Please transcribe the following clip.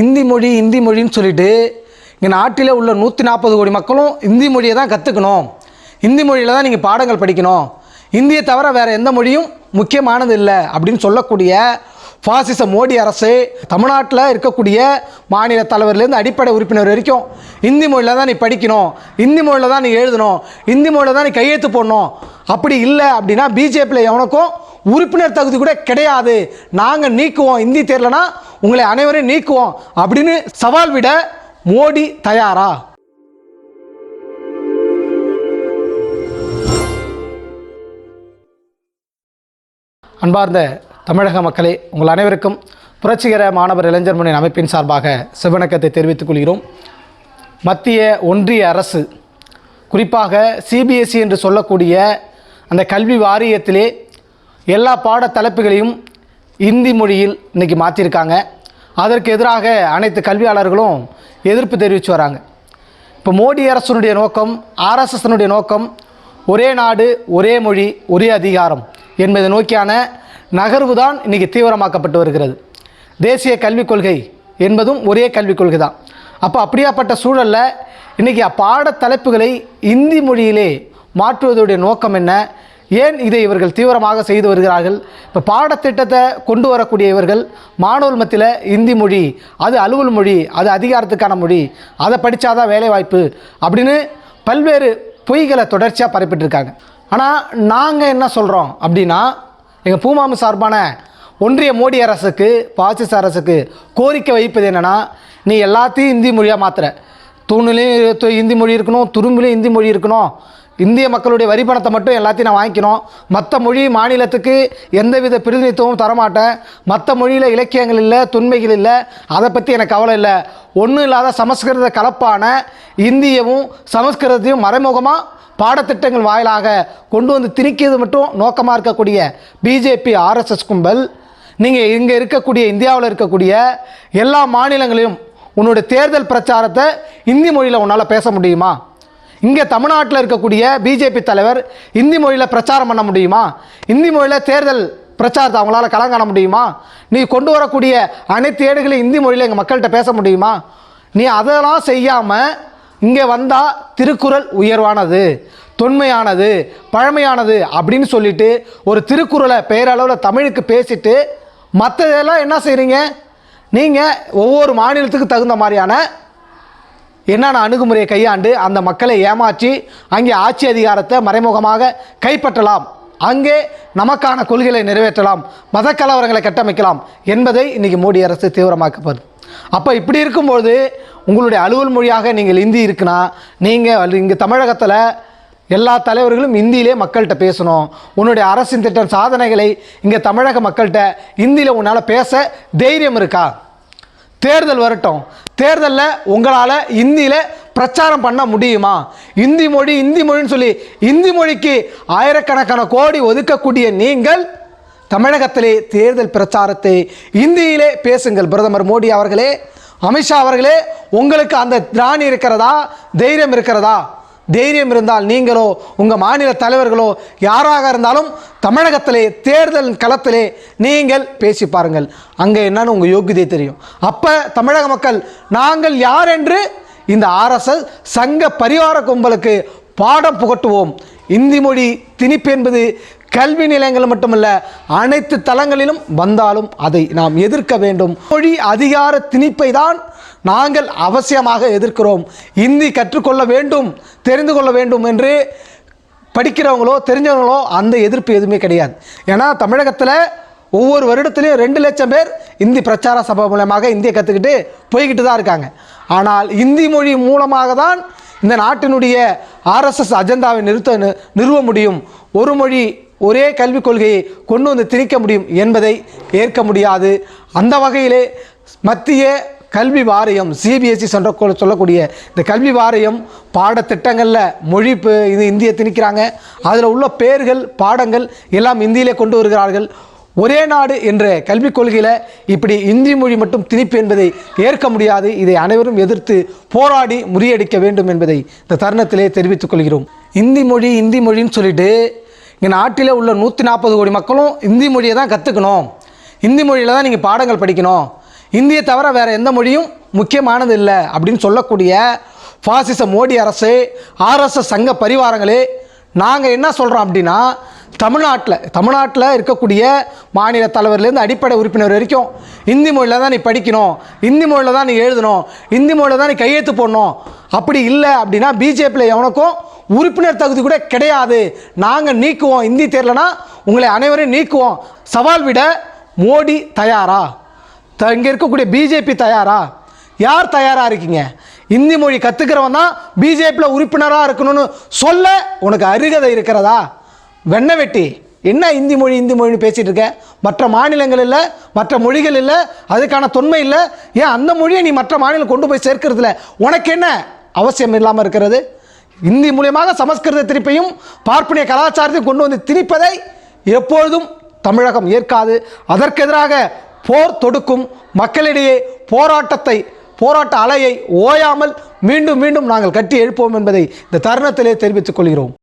இந்தி மொழி இந்தி மொழின்னு சொல்லிட்டு இங்கே நாட்டில் உள்ள நூற்றி நாற்பது கோடி மக்களும் இந்தி மொழியை தான் கற்றுக்கணும் இந்தி மொழியில் தான் நீங்கள் பாடங்கள் படிக்கணும். இந்தியை தவிர வேறு எந்த மொழியும் முக்கியமானது இல்லை அப்படின்னு சொல்லக்கூடிய பாசிச மோடி அரசு தமிழ்நாட்டில் இருக்கக்கூடிய மாநில தலைவர்லேருந்து அடிப்படை உறுப்பினர் வரைக்கும் இந்தி மொழியில் தான் நீ படிக்கணும் இந்தி மொழியில் தான் நீ எழுதணும் இந்தி மொழியில் தான் நீ கையெழுத்து போடணும். அப்படி இல்லை அப்படின்னா பிஜேபியில் எவனுக்கும் உறுப்பினர் தகுதி கூட கிடையாது. நாங்கள் நீக்குவோம் இந்தி தேர்லனா உங்களை அனைவரையும் நீக்குவோம் அப்படின்னு சவால் விட மோடி தயாரா? அன்பார்ந்த தமிழக மக்களே உங்கள் அனைவருக்கும் புரட்சிகர மாணவர் இளைஞர் முன்னணி அமைப்பின் சார்பாக சிவணக்கத்தை தெரிவித்துக் கொள்கிறோம். மத்திய ஒன்றிய அரசு குறிப்பாக சிபிஎஸ்இ என்று சொல்லக்கூடிய அந்த கல்வி வாரியத்திலே எல்லா பாட தலைப்புகளையும் இந்தி மொழியில் இன்றைக்கி மாற்றிருக்காங்க அதற்கு எதிராக அனைத்து கல்வியாளர்களும் எதிர்ப்பு தெரிவித்து வராங்க. இப்போ மோடி அரசனுடைய நோக்கம் ஆர்எஸ்எஸ்னுடைய நோக்கம் ஒரே நாடு ஒரே மொழி ஒரே அதிகாரம் என்பதை நோக்கியான நகர்வு தான் இன்றைக்கி தீவிரமாக்கப்பட்டு வருகிறது. தேசிய கல்விக் கொள்கை என்பதும் ஒரே கல்விக் கொள்கை தான். அப்போ அப்படியாப்பட்ட சூழலில் இன்றைக்கி அப்பாட தலைப்புகளை இந்தி மொழியிலே மாற்றுவதுடைய நோக்கம் என்ன? ஏன் இதை இவர்கள் தீவிரமாக செய்து வருகிறார்கள்? இப்போ பாடத்திட்டத்தை கொண்டு வரக்கூடிய இவர்கள் மாணவர் மத்தியில் இந்தி மொழி அது அலுவல் மொழி அது அதிகாரத்துக்கான மொழி அதை படித்தாதான் வேலைவாய்ப்பு அப்படின்னு பல்வேறு பொய்களை தொடர்ச்சியாக பரப்பிட்டுருக்காங்க. ஆனால் நாங்கள் என்ன சொல்கிறோம் அப்படின்னா எங்கள் பூமாமு சார்பான ஒன்றிய மோடி அரசுக்கு பாசிச அரசுக்கு கோரிக்கை வைப்பது என்னென்னா நீ எல்லாத்தையும் இந்தி மொழியாக மாற்றுற தூணிலையும் இந்தி மொழி இருக்கணும் துரும்புலையும் இந்தி மொழி இருக்கணும். இந்திய மக்களுடைய வரி பணத்தை மட்டும் எல்லாத்தையும் நான் வாங்கிக்கணும். மற்ற மொழி மாநிலத்துக்கு எந்தவித பிரதிநிதித்துவமும் தரமாட்டேன். மற்ற மொழியில் இலக்கியங்கள் இல்லை துன்மைகள் இல்லை அதை பற்றி எனக்கு கவலை இல்லை. ஒன்றும் இல்லாத சமஸ்கிருத கலப்பான இந்தியவும் சமஸ்கிருதத்தையும் மறைமுகமாக பாடத்திட்டங்கள் வாயிலாக கொண்டு வந்து திணிக்கிறது மட்டும் நோக்கமாக இருக்கக்கூடிய பிஜேபி ஆர்எஸ்எஸ் கும்பல் நீங்கள் இங்கே இருக்கக்கூடிய இந்தியாவில் இருக்கக்கூடிய எல்லா மாநிலங்களையும் உன்னுடைய தேர்தல் பிரச்சாரத்தை இந்தி மொழியில் உன்னால் பேச முடியுமா? இங்கே தமிழ்நாட்டில் இருக்கக்கூடிய பிஜேபி தலைவர் இந்தி மொழியில் பிரச்சாரம் பண்ண முடியுமா? இந்தி மொழியில் தேர்தல் பிரச்சாரத்தை அவங்களால களம் காண முடியுமா? நீ கொண்டு வரக்கூடிய அனைத்து ஏடுகளையும் இந்தி மொழியில் எங்கள் மக்கள்கிட்ட பேச முடியுமா? நீ அதெல்லாம் செய்யாமல் இங்கே வந்தால் திருக்குறள் உயர்வானது தொன்மையானது பழமையானது அப்படின்னு சொல்லிட்டு ஒரு திருக்குறளை பெயரளவில் தமிழுக்கு பேசிட்டு மற்றதெல்லாம் என்ன செய்கிறீங்க நீங்கள் ஒவ்வொரு மாநிலத்துக்கு தகுந்த மாதிரியான என்னென்ன அணுகுமுறையை கையாண்டு அந்த மக்களை ஏமாற்றி அங்கே ஆட்சி அதிகாரத்தை மறைமுகமாக கைப்பற்றலாம்? அங்கே நமக்கான கொள்கைகளை நிறைவேற்றலாம் மத கலவரங்களை கட்டமைக்கலாம் என்பதை இன்றைக்கி மோடி அரசு தீவிரமாக்கப்படுது அப்போ இப்படி இருக்கும்போது உங்களுடைய அலுவல் மொழியாக நீங்கள் இந்தி இருக்குன்னா நீங்கள் இங்கே தமிழகத்தில் எல்லா தலைவர்களும் இந்தியிலே மக்கள்கிட்ட பேசணும். உன்னுடைய அரசின் திட்டம் சாதனைகளை இங்கே தமிழக மக்கள்கிட்ட இந்தியில் உன்னால் பேச தைரியம் இருக்கா? தேர்தல் வரட்டும். தேர்தலில் உங்களால் இந்தியில் பிரச்சாரம் பண்ண முடியுமா? இந்தி மொழி இந்தி மொழின்னு சொல்லி இந்தி மொழிக்கு ஆயிரக்கணக்கான கோடி ஒதுக்கக்கூடிய நீங்கள் தமிழகத்திலே தேர்தல் பிரச்சாரத்தை இந்தியிலே பேசுங்கள். பிரதமர் மோடி அவர்களே அமித்ஷா அவர்களே உங்களுக்கு அந்த திராணி இருக்கிறதா? தைரியம் இருக்கிறதா? தைரியம் இருந்தால் நீங்களோ உங்கள் மாநில தலைவர்களோ யாராக இருந்தாலும் தமிழகத்திலே தேர்தல் களத்திலே நீங்கள் பேசி பாருங்கள். அங்கே என்னன்னு உங்கள் யோகியதை தெரியும். அப்போ தமிழக மக்கள் நாங்கள் யார் என்று இந்த ஆர்எஸ்எஸ் சங்க பரிவார கும்பலுக்கு பாடம் புகட்டுவோம். இந்தி மொழி திணிப்பு என்பது கல்வி நிலையங்கள் மட்டுமல்ல அனைத்து தளங்களிலும் வந்தாலும் அதை நாம் எதிர்க்க வேண்டும். மொழி அதிகார திணிப்பை தான் நாங்கள் அவசியமாக எதிர்க்கிறோம். இந்தி கற்றுக்கொள்ள வேண்டும் தெரிந்து கொள்ள வேண்டும் என்று படிக்கிறவங்களோ தெரிஞ்சவங்களோ அந்த எதிர்ப்பு எதுவுமே கிடையாது. ஏன்னா தமிழகத்தில் ஒவ்வொரு வருடத்துலையும் ரெண்டு லட்சம் பேர் இந்தி பிரச்சார சபை மூலமாக இந்தியை கற்றுக்கிட்டு போய்கிட்டு தான் இருக்காங்க. ஆனால் இந்தி மொழி மூலமாக தான் இந்த நாட்டினுடைய ஆர்எஸ்எஸ் அஜெண்டாவை நிறுத்த நிறுவ முடியும். ஒரு மொழி ஒரே கல்விக் கொள்கையை கொண்டு வந்து திணிக்க முடியும் என்பதை ஏற்க முடியாது. அந்த வகையிலே மத்திய கல்வி வாரியம் சிபிஎஸ்சி சொல்ற சொல்லக்கூடிய இந்த கல்வி வாரியம் பாடத்திட்டங்களில் மொழி இது இந்தியை திணிக்கிறாங்க. அதில் உள்ள பேர்கள் பாடங்கள் எல்லாம் இந்தியிலே கொண்டு வருகிறார்கள். ஒரே நாடு என்ற கல்விக் கொள்கையில் இப்படி இந்தி மொழி மட்டும் திணிப்பு என்பதை ஏற்க முடியாது. இதை அனைவரும் எதிர்த்து போராடி முறியடிக்க வேண்டும் என்பதை இந்த தருணத்திலே தெரிவித்துக் கொள்கிறோம். இந்தி மொழி இந்தி மொழின்னு சொல்லிட்டு இங்கே நாட்டில் உள்ள நூற்றி நாற்பது கோடி மக்களும் இந்தி மொழியை தான் கற்றுக்கணும் இந்தி மொழியில் தான் நீங்கள் பாடங்கள் படிக்கணும். இந்தியை தவிர வேறு எந்த மொழியும் முக்கியமானது இல்லை அப்படின்னு சொல்லக்கூடிய பாசிச மோடி அரசு ஆர்எஸ்எஸ் சங்க பரிவாரங்களே நாங்கள் என்ன சொல்கிறோம் அப்படின்னா தமிழ்நாட்டில் தமிழ்நாட்டில் இருக்கக்கூடிய மாநில தலைவர்லேருந்து அடிப்படை உறுப்பினர் வரைக்கும் இந்தி மொழியில் தான் நீ படிக்கணும் இந்தி மொழியில் தான் நீ எழுதணும் இந்தி மொழியில் தான் நீ கையெழுத்து போடணும். அப்படி இல்லை அப்படின்னா பிஜேபியில் எவனுக்கும் உறுப்பினர் தகுதி கூட கிடையாது. நாங்கள் நீக்குவோம் இந்தி தேரலனா உங்களை அனைவரையும் நீக்குவோம். சவால் விட மோடி தயாரா? த இங்கே இருக்கக்கூடிய பிஜேபி தயாரா? யார் தயாராக இருக்கீங்க? இந்தி மொழி கற்றுக்கிறவன் தான் பிஜேபியில் உறுப்பினராக இருக்கணும்னு சொல்ல உனக்கு அருகதை இருக்கிறதா? வெண்ண வெட்டி. என்ன இந்தி மொழி இந்தி மொழின்னு பேசிகிட்டு இருக்க? மற்ற மாநிலங்கள் இல்லை மற்ற மொழிகள் இல்லை அதுக்கான தொன்மை இல்லை. ஏன் அந்த மொழியை நீ மற்ற மாநிலம் கொண்டு போய் சேர்க்கறதுல உனக்கு என்ன அவசியம் இல்லாமல் இருக்கிறது? இந்தி மூலியமாக சமஸ்கிருத திருப்பையும் பார்ப்பனிய கலாச்சாரத்தையும் கொண்டு வந்து திணிப்பதை எப்பொழுதும் தமிழகம் ஏற்காது. அதற்கெதிராக போர் தொடுக்கும் மக்களிடையே போராட்டத்தை போராட்ட அலையை ஓயாமல் மீண்டும் மீண்டும் நாங்கள் கட்டி எழுப்போம் என்பதை இந்த தருணத்திலே தெரிவித்துக் கொள்கிறோம்.